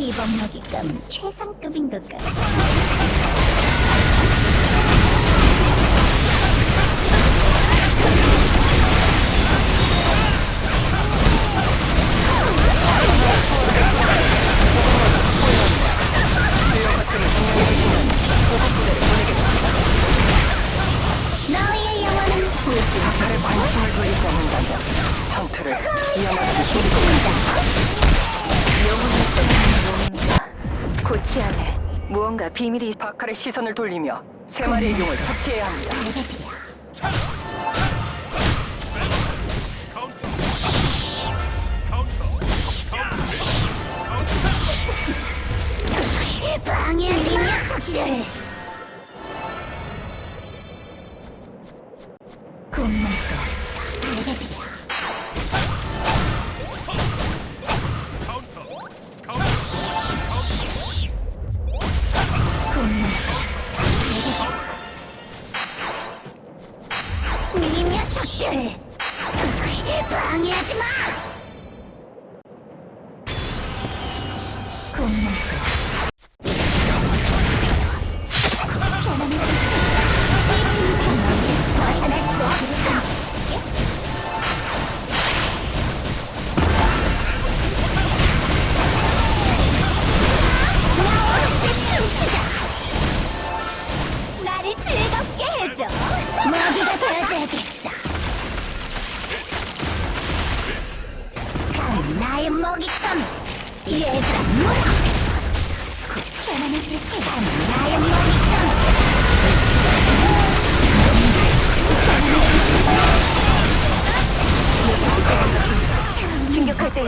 이번 먹잇감 최상급인 것 같아. 너희의 영혼은 부수. 박하를 관심을 돌리지 않는다면 전투를 힘들 것 같다. 고치 안에 무언가 비밀이 박하의 시선을 돌리며 세 마리의 용을 처치해야 합니다. 방해하지 이 녀석들! 이 녀석들! 방해하지 마! 나의 먹잇감. 얘들아 모두. 곧 편안해질게. 감히 나의